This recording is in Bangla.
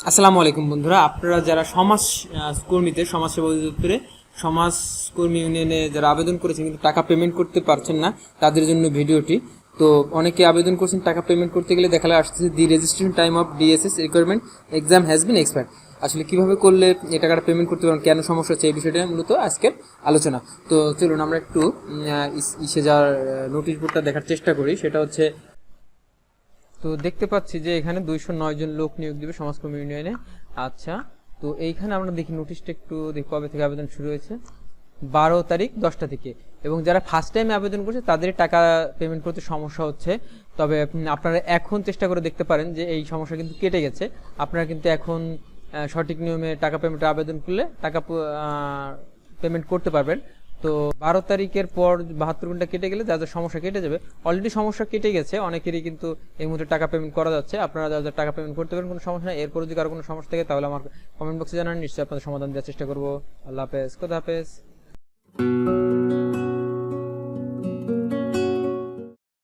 আসসালামু আলাইকুম বন্ধুরা, আপনারা যারা সমাজ কর্মীতে, সমাজসেবা অধিদপ্তরে সমাজকর্মী ইউনিয়নে যারা আবেদন করেছেন কিন্তু টাকা পেমেন্ট করতে পারছেন না, তাদের জন্য ভিডিওটি। তো অনেকে আবেদন করছেন টাকা পেমেন্ট করতে গেলে দেখালে আসতেছে the registration time of DSS requirement exam has been expire আসলে কীভাবে করলে এই টাকাটা পেমেন্ট করতে পারবেন, কেন সমস্যা হচ্ছে এই বিষয়টা মূলত আজকের আলোচনা। তো চলুন আমরা একটু ইস- ইসে যার নোটিশ বোর্ডটা দেখার চেষ্টা করি, সেটা হচ্ছে তো দেখতে পাচ্ছি যে এখানে দুইশো নয় জন লোক নিয়োগ দিবে সমাজকর্মী ইউনিয়নে। আচ্ছা তো এইখানে আমরা দেখি নোটিশটা একটু দেখি কবে থেকে আবেদন শুরু হয়েছে। বারো তারিখ দশটা থেকে। এবং যারা ফার্স্ট টাইম আবেদন করছে তাদের টাকা পেমেন্ট করতে সমস্যা হচ্ছে। তবে আপনারা এখন চেষ্টা করে দেখতে পারেন যে এই সমস্যা কিন্তু কেটে গেছে। আপনারা কিন্তু এখন সঠিক নিয়মে টাকা পেমেন্টের আবেদন করলে টাকা পেমেন্ট করতে পারবেন। তো বারো তারিখের পর বাহাত্তর ঘণ্টা কেটে গেলে যা যা সমস্যা কেটে যাবে। অলরেডি সমস্যা কেটে গেছে, অনেকেরই কিন্তু এই মুহূর্তে টাকা পেমেন্ট করা যাচ্ছে। আপনারা যা যা টাকা পেমেন্ট করতে পারেন, কোনো সমস্যা নেই। এরপর যদি কারও কোনো সমস্যা থাকে, তাহলে আমার কমেন্ট বক্সে জানান। নিশ্চয়ই আপনাদের সমাধান দেওয়ার চেষ্টা করব। আল্লাহ হাফেজ। কোথা হাফেজ।